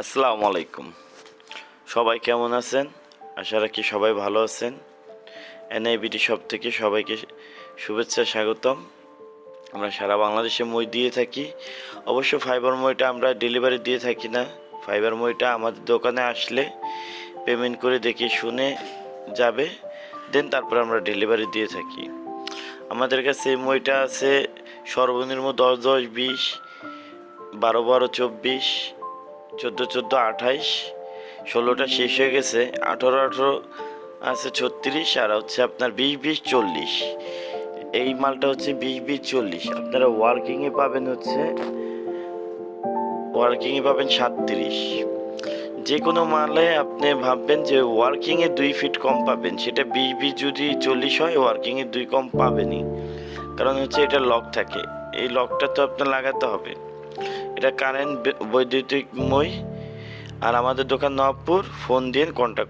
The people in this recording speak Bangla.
আসসালামু আলাইকুম। সবাই কেমন আছেন? আশা রাখি সবাই ভালো আছেন। এনআইবিটি সব থেকে সবাইকে শুভেচ্ছা স্বাগতম। আমরা সারা বাংলাদেশে মই দিয়ে থাকি। অবশ্য ফাইবার মইটা আমরা ডেলিভারি দিয়ে থাকি না। ফাইবার মইটা আমাদের দোকানে আসলে পেমেন্ট করে দেখে শুনে যাবে। দেন তারপর আমরা ডেলিভারি দিয়ে থাকি। আমাদের কাছে মইটা আছে সর্বনিম্ন দশ দশ, বিশ, বারো বারো, চব্বিশ। চোদ্দ চোদ্দ, আঠাইশ, ষোলোটা শেষ হয়ে গেছে, আঠেরো আঠেরো আছে ছত্রিশ, আর হচ্ছে আপনার বিশ বিশ, চল্লিশ। এই মালটা হচ্ছে বিশ বিশ, চল্লিশ। আপনারা ওয়ার্কিংয়ে পাবেন হচ্ছে ওয়ার্কিংয়ে পাবেন সাতত্রিশ। যে কোনো মালে আপনি ভাববেন যে ওয়ার্কিংয়ে দুই ফিট কম পাবেন, সেটা বিশ বিশ যদি চল্লিশ হয় ওয়ার্কিংয়ে দুই কম পাবেনই। কারণ হচ্ছে এটা লক থাকে। এই লকটা তো আপনার লাগাতে হবে। এটা কারেন্ট বৈদ্যুতিক মই আর আমাদের দোকান নবপুর ফোন দিয়ে কন্ট্যাক্ট